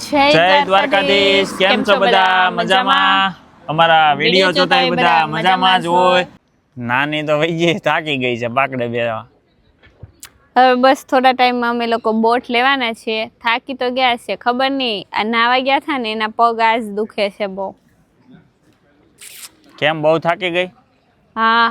જય દ્વારકાધીશ. કેમ છો બધા? મજામાં? અમારા વીડિયો જોતા બધા મજામાં જ હોય. નાની તો વહી ગઈ થાકી ગઈ છે પાકડે બેવા હવે બસ થોડા ટાઈમમાં અમે લોકો બોટ લેવાના છીએ થાકી તો ગયા છે ખબર નહીં. આ નાવા ગયા હતા ને એના પગ આજ દુખે છે બહુ. કેમ? બહુ થાકી ગઈ? હા.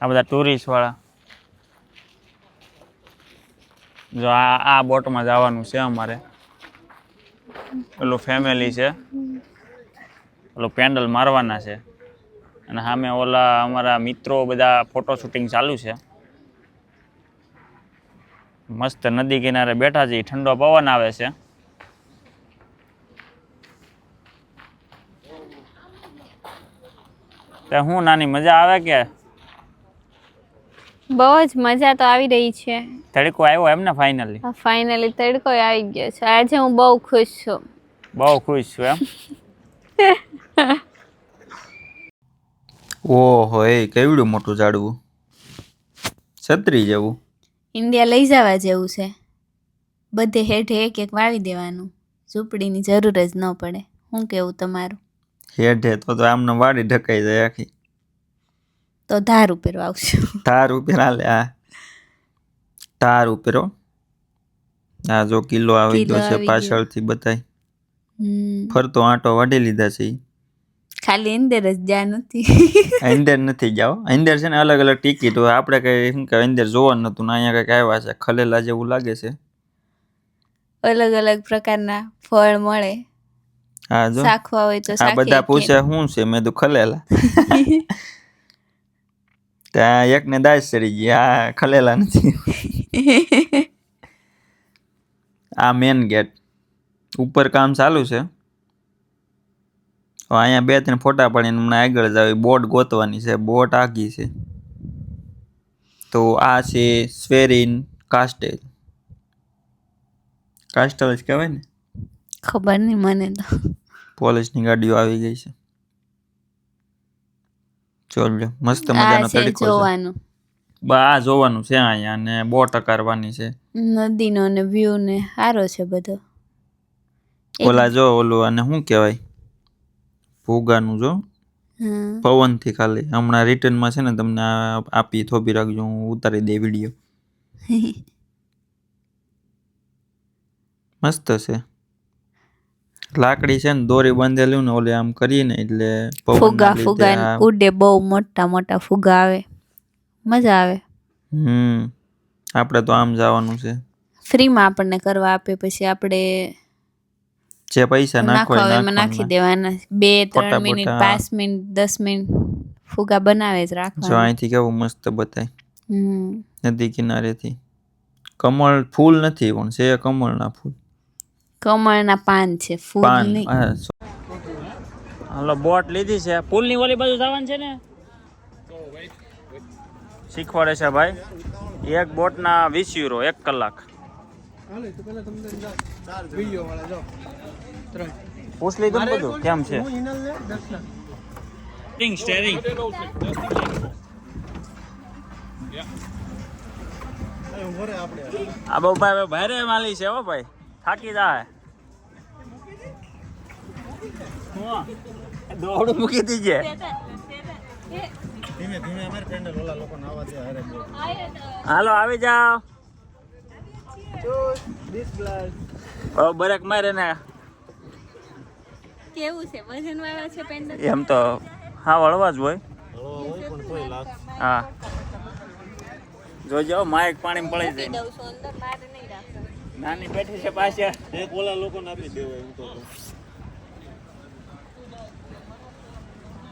આ બધા ટુરિસ્ટ વાળા. જો આ આ બોટમાં જવાનું છે અમારે. પેલું ફેમિલી છે. પેલું પેન્ડલ મારવાના છે. અને સામે ઓલા અમારા મિત્રો બધા ફોટો શૂટિંગ ચાલુ છે. મસ્ત નદી કિનારે બેઠા છે ઠંડો પવન આવે છે. તે હું નાની મજા આવે કે? બહુ જ મજા તો આવી રહી છે. તડકો આવ્યો એમ ને ફાઇનલી ફાઇનલી તડકો આવી ગયો છે. આજે હું બહુ ખુશ છું. બહુ ખુશ છું એમ? ઓહો એ કેવડું મોટું ઝાડવું? છત્રી જેવું? ઇન્ડિયા લઈ જવા જેવું છે. બધે હેઠે એક એક વાવી દેવાનું. ઝૂંપડીની જરૂર જ ન પડે. શું કેવું તમારું? હેઠે તો તો આમને વાડી ઢકાઈ જાય આખી. તો ધાર ઉપેરો આવશે. ધાર ઉપર હાલે આ. ધાર ઉપેરો આ જો કિલ્લો આવી ગયો છે. પાછળથી બતાય ફરતો આંટો વાઢી લીધા છે ખાલી અંદર જ જા નથી. અંદર નથી જાઓ. અંદર છે ને અલગ અલગ ટિકિટ હોય. આપણે કઈ શું કે અંદર જોવાનું નતું ને અહીંયા કંઈક આવ્યા છે. ખલેલા જેવું લાગે છે. અલગ અલગ પ્રકારના ફળ મળે. હા જો. શાખવા હોય તો આ બધા પૂછે શું છે? મેં તો ખલેલા. ત્યાં એકને દાસ ચડી ગઈ આ ખલેલા નથી. આ મેન ગેટ ઉપર કામ ચાલુ છે. અહીંયા બે ત્રણ ફોટા પડીને હમણાં આગળ જાવ બોટ ગોતવાની છે બોટ આગી છે. તો આ છે સ્વેરિન કાસ્ટેલ કાસ્ટેલ જ કહેવાય ને? ખબર નહીં મને તો. પોલીસની ગાડીઓ આવી ગઈ છે. ચોલ્યો મસ્ત મજાનો છે તડકો જોવાનું. બા આ જોવાનું છે અહીંયા અને બોટ અકારવાની છે. નદીનો ને વ્યૂ ને સારો છે બધો. ઓલા જો ઓલું અને શું કહેવાય? ભૂગાનું જો. પવન પવનથી ખાલી. હમણાં રિટર્નમાં છે ને તમને આપી થોભી રાખજો હું ઉતારી દે વીડિયો મસ્ત છે. લાકડી છે ને દોરી બાંધેલું ને ઓલે આમ કરીને એટલે ફુગા ફુગા ઉડે બહુ મોટા મોટા ફુગા આવે. મજા આવે. હમ આપણે તો આમ જવાનું છે. ફ્રીમાં આપણને કરવા આપે પછી આપણે જે પૈસા હોય એમાં નાખી દેવાના. બે ત્રણ મિનિટ પાંચ મિનિટ દસ મિનિટ ફુગા બનાવે જ જો અહીંથી કેવું મસ્ત બતાય. હમ. નદી કિનારેથી. કમળ ફૂલ નથી પણ છે કમળના ફૂલ. કમળના પાન છે ફૂલ નહીં હાલો બોટ લીધી છે. પુલની ઓલી બાજુ જવાનું છે ને? શીખવાડે છે ભાઈ. એક બોટના વીસ યુરો એક કલાક. પૂછ લીધું બધું કેમ છે? સ્ટેરિંગ આ બહુ ભાઈ ભારે માલી છે હો ભાઈ. થાકી જાય. દોડ મૂકી દીજે. હાલો આવી જાઓ. હવે બ્રેક મારે ને. કેવું છે? વજન વાળા છે પેન્ડલ એમ તો હા વળવા જ હોય. હા. જોજો માઈક પાણી પડી જાય. દઉં છું અંદર મારે નહીં રાખવાનું નાની બેઠી છે પાછળ. એક ઓલા લોકો આપી દેવાય હું તો.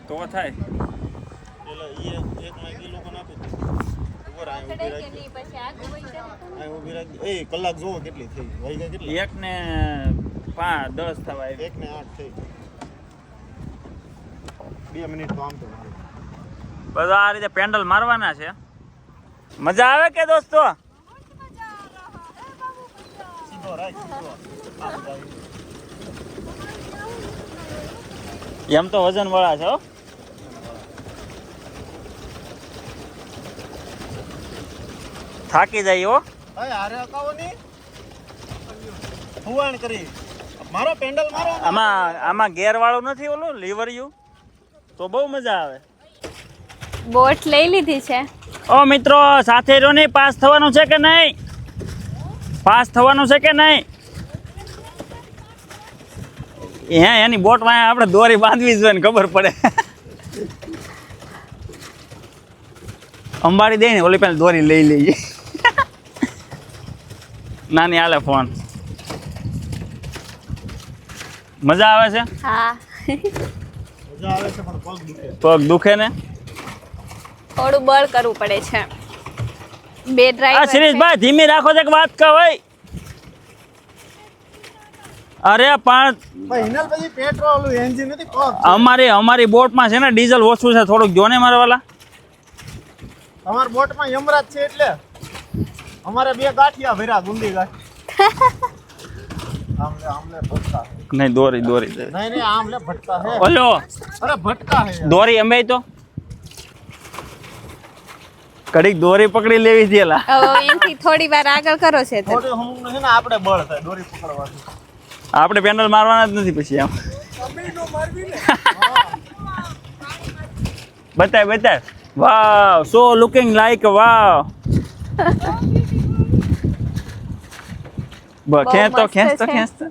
તો થાય. પેલા ઈ એક માં એ લોકોને આપી દે. ઉપર આય ઊભી રાખી. પછી આગળ વહી જાય આય ઊભી રાખી. એ કલાક જોવો કેટલી થઈ વાગ્યા કેટલી? એક ને પાંચ દસ થવા એક ને આઠ થઈ બે મિનિટ તો આમ તો. બધા આ રીતે પેન્ડલ મારવાના છે. મજા આવે કે દોસ્તો સીધો રાખ સીધો આમ જાય. એમ તો વજન વાળા છે? થાકી જાય હો. હારે અકાવો હુવાણ કરી. મારો પેન્ડલ મારો આમાં આમાં ગેર વાળું નથી ઓલું લીવર યુ તો બહુ મજા આવે. બોટ લઈ લીધી છે. ઓ મિત્રો સાથે રહ્યો નહીં પાસ થવાનું છે કે નહીં? પાસ થવાનું છે કે નહીં? હે એની બોટમાં આપણે દોરી બાંધવી જોઈએ ને ખબર પડે. અંબાડી દે ને ઓલી પેલા દોરી લઈ લઈએ નાની આલે ફોન. મજા આવે છે? હા. મજા આવે છે પણ પગ દુખે. પગ દુખે ને? થોડું બળ કરવું પડે છે. બે આ ડ્રાઈવર શિરીષભાઈ ધીમી રાખો છે કે વાત કહો ભાઈ અરે પણ ભાઈ પછી પેટ્રોલ એન્જિન નથી પગ અમારી અમારી બોટમાં છે ને ડીઝલ ઓછું છે થોડુંક. જો ને મારા વાલા. તમારા બોટમાં યમરાજ છે એટલે અમારે બે ગાંઠિયા ભર્યા ગુંડી ગાંઠ નહીં દોરી દોરી. નહીં નહીં આમલે ભટકા હે. ઓલો. અરે ભટકા હે. દોરી અંબે તો? કડીક દોરી પકડી લેવી છે લા એનથી થોડી વાર આગળ કરો છે તો. થોડી હું છે ને આપણે બળ થાય દોરી પકડવાની આપણે પેન્ડલ મારવાના જ નથી પછી આમ બતાય બતાય. વાવ સો લુકિંગ લાઈક વાવ. બસ ખેંચ તો ખેંચ તો ખેંચ તો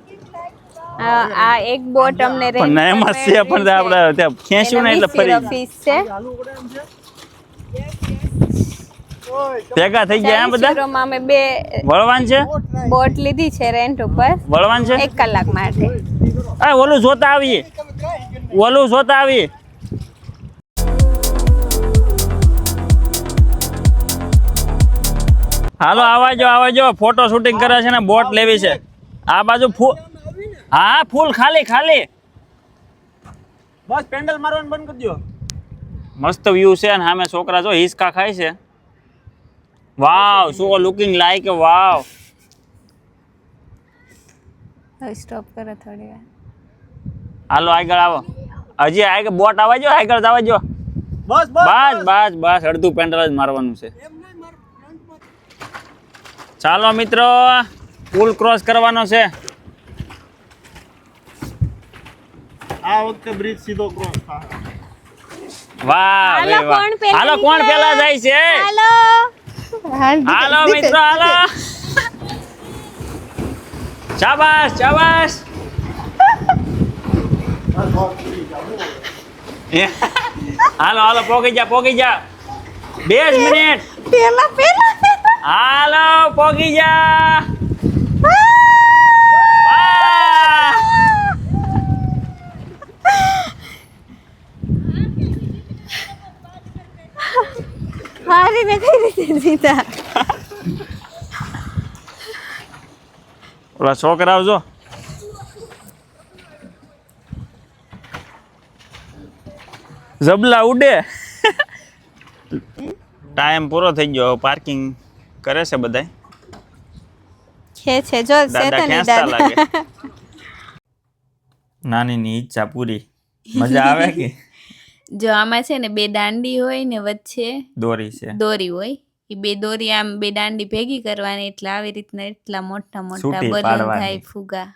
આ એક બોટ અમને પણ ના એમાં છે પણ આપણે ત્યાં ખેંચ્યું ને એટલે ફરી ફીસ છે? ભેગા થઈ ગયા એમ બધા? અમે બે વળવાન છે? બોટ લીધી છે રેન્ટ ઉપર. વળવાન છે? એક કલાક માટે. આ ઓલું જોતા આવીએ. ઓલું જોતા આવીએ. હાલો આવાજો આવાજો. ફોટો શૂટિંગ કરે છે ને બોટ લેવી છે. આ બાજુ ફૂલ હા ફૂલ ખાલી ખાલી. બસ પેન્ડલ મારવાનું બંધ કરી દો મસ્ત વ્યૂ છે અને સામે છોકરા જો હિસકા ખાય છે. Wow looking looking like wow stop કરો થોડી વાર. હાલો આગળ આવો. હજી આગળ બોટ આવવા જો આગળ જવા જો. બસ બસ બસ બસ. અડધું પેન્ડલ જ મારવાનું છે. ચાલો મિત્રો પુલ ક્રોસ કરવાનો છે. આ વખતે બ્રિજ સીધો ક્રોસ થાય. વાહ હાલો, કોણ પહેલા હાલો કોણ નીકળે? પેલા જાય છે? હાલો. હાલો મિત્રો હાલો શાબાશ શાબાશ હાલો હાલો પોગી જા પોગી જા બે જ મિનિટ પેલા પેલા હાલો પોગી જા વાહ! મારી કઈ રીતે જીતા ઓલા છોકરાઓ આવજો જબલા ઉડે. ટાઈમ પૂરો થઈ ગયો. પાર્કિંગ કરે છે બધાય. છે છે. જો નાની શેતાની દાદા. લાગે. નાનીની ઈચ્છા પૂરી. મજા આવે કે? જો આમાં છે ને બે દાંડી હોય ને વચ્ચે દોરી છે. દોરી હોય એ બે દોરી આમ બે દાંડી ભેગી કરવાની એટલે આવી રીતના એટલા મોટા મોટા છૂટી બલૂન પાડવાની. થાય ફુગા.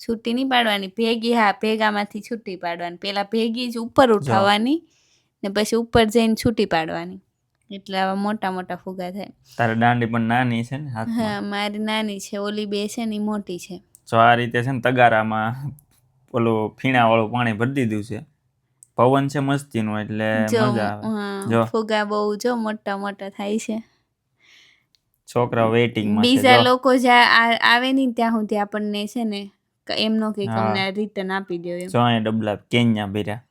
છૂટી નહીં પાડવાની ભેગી હા ભેગામાંથી છૂટી પાડવાની. પેલા ભેગી જ ઉપર ઉઠાવવાની ને પછી ઉપર જઈને છૂટી પાડવાની. એટલે આવા મોટા મોટા ફુગા થાય. તારે દાંડી પણ નાની છે ને હાથમાં? હા મારી નાની છે ઓલી બે છે ને ઈ મોટી છે. જો આ રીતે છે ને તગારામાં ઓલું ફીણા વાળું પાણી ભરી દીધું છે પવન છે મસ્તીનું એટલે જો મજા આવે. જો. ફુગા બહુ જો મોટા મોટા થાય છે. છોકરા વેઇટિંગમાં માં બીજા લોકો જ્યાં આવે નહીં ત્યાં સુધી આપણને છે ને એમનો કે. અમને રિટર્ન આપી દો એમ. જો અહીંયા ડબલા કેન્યા ભર્યા.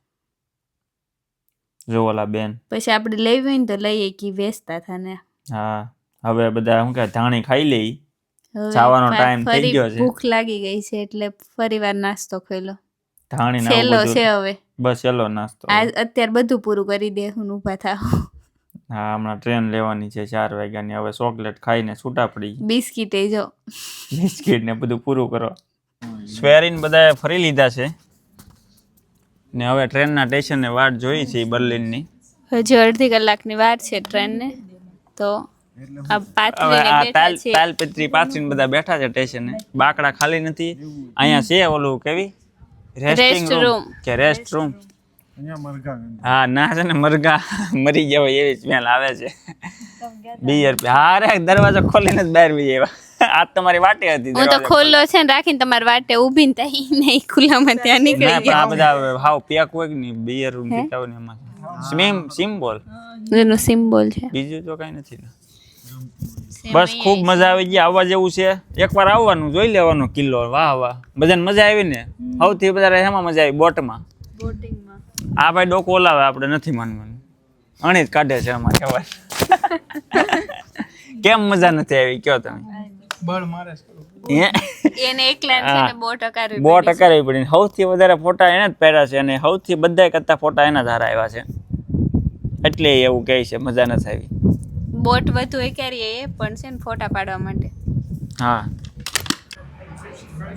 જો ઓલા બેન. પછી આપણે લેવી હોય ને તો લઈએ કે વેચતા થાને હા હવે બધા શું કે ધાણી ખાઈ લઈ. જવાનો ટાઈમ થઈ ગયો છે. ભૂખ લાગી ગઈ છે એટલે ફરી વાર નાસ્તો ખોલો ધાણી ને છેલ્લો આવું છે હવે. બસ ચલો નાસ્તો આ અત્યારે બધું પૂરું કરી દે હું ઊભા થાવ. હા હમણાં ટ્રેન લેવાની છે ચાર વાગ્યાની હવે ચોકલેટ ખાઈને છૂટા પડી ગયા. બિસ્કીટ એ જો. બિસ્કિટ ને બધું પૂરું કરો. સ્વેરીન બધાએ ફરી લીધા છે. ને હવે ટ્રેનના સ્ટેશને વાટ જોઈ છે બર્લિનની. હજુ અડધી કલાકની વાર છે ટ્રેનને. તો આ પાથરી હવે આ બેઠા તાલ છીએ તાલપત્રી પાથરીને બધા બેઠા છે સ્ટેશને. બાકડા ખાલી નથી. અહીંયા છે ઓલું કેવી? રેસ્ટિંગ રૂમ કે રેસ્ટ રૂમ હા ના છે ને મરઘા મરી ગયા હોય એવી સ્મેલ આવે છે. બિયર હા રે દરવાજો ખોલીને જ બહાર બી એવા આ તમારી વાટે હતી હું તો ખોલ્લો છે ને રાખીને તમારી વાટે ઊભી ને ત્યાં નહીં ખુલ્લામાં ત્યાં નીકળી ગયા આ બધા હાવ પેક હોય કે નહીં? બિયર રૂમ પીતા હોય ને એમાં. સ્મીમ સિમ્બોલ એનો સિમ્બોલ છે. બીજું તો કઈ નથી ને. બસ ખૂબ મજા આવી ગઈ. આવવા જેવું છે. એકવાર આવવાનું જોઈ લેવાનો કિલ્લો. વાહ વાહ. બધાને મજા આવી ને? સૌથી વધારે એમાં મજા આવી? બોટમાં? આ ભાઈ ડોકો ઓલાવે આપણે નથી માનવાનું. અણી જ કાઢે છે અમારે અવાજ કેમ મજા નથી આવી? કયો તમે? એને એકલા છે ટકારી બહુ પડી સૌથી વધારે ફોટા એને જ પહેર્યા છે અને સૌથી બધા કરતા ફોટા એના જ હારા આવ્યા છે. એટલે એવું કહે છે મજા નથી આવી. બોટ વધુ એ એ પણ છે ને ફોટા પાડવા માટે. હા.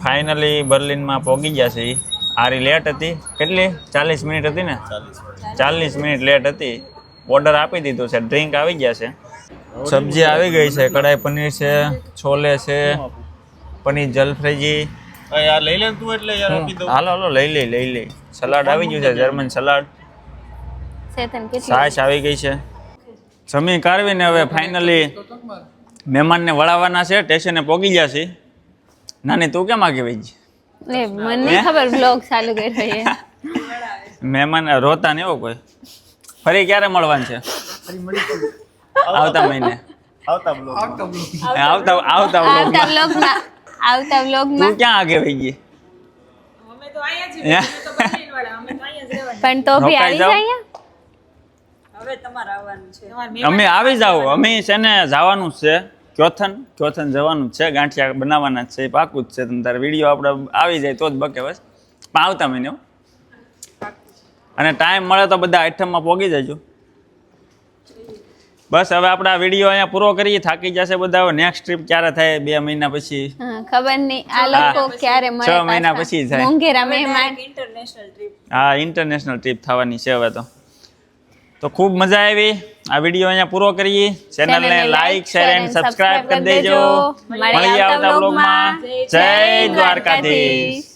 ફાઇનલી બર્લિનમાં પહોંચી ગયા છે. આરી લેટ હતી. કેટલી? ચાલીસ મિનિટ હતી ને? ચાલીસ મિનિટ લેટ હતી. ઓર્ડર આપી દીધો છે. ડ્રિંક આવી ગયા છે. સબ્જી આવી ગઈ છે. કઢાઈ પનીર છે છોલે છે પનીર જલફ્રેજી. લઈ લે તું એટલે યાર આપી દઉં. હાલો હાલો લઈ લઈ લઈ લઈ સલાડ આવી ગયું છે જર્મન સલાડ સાસ આવી ગઈ છે. જમી કાઢવીને હવે ફાઇનલી મહેમાનને વળાવવાના છે સ્ટેશને પોગી ગયા છે. નાની તું કેમ આગી વહી મને ખબર બ્લોગ ચાલુ કરી રહી મહેમાન રોતા ને એવો કોઈ? ફરી ક્યારે મળવાનું છે? આવતા મહિને. આવતા બ્લોગ આવતા આવતા આવતા vlogમાં. આવતા બ્લોગમાં તું ક્યાં આગે વહી ગઈ? હે? પણ તો બી રોકાઈ તમારે આવવાનું છે. અમે આવી જાવ અમે છે ને જવાનું છે ચોથન. ચોથન જવાનું છે. ગાંઠિયા બનાવવાના છે. પાકું જ છે. તમે તારે વીડિયો આપણે આવી જાય તો જ બકે બસ. પણ આવતા મહિને અને ટાઈમ મળે તો બધા આઈટમમાં પોગી જજો. બસ હવે આપણે આ વીડિયો અહીંયા પૂરો કરીએ. થાકી જશે બધા. હવે નેક્સ્ટ ટ્રીપ ક્યારે થાય? બે મહિના પછી. ખબર નહીં. આ લોકો ક્યારે મળે છ મહિના પછી? થાય. મોંઘેરા મહેમાન હા ઇન્ટરનેશનલ ટ્રીપ થવાની છે હવે તો. તો ખૂબ મજા આવી. આ વીડિયો અહીંયા પૂરો કરીએ. ચેનલને લાઈક શેર એન્ડ સબસ્ક્રાઇબ કરી દેજો. મળીએ આવતા બ્લોગમાં જય દ્વારકાધીશ.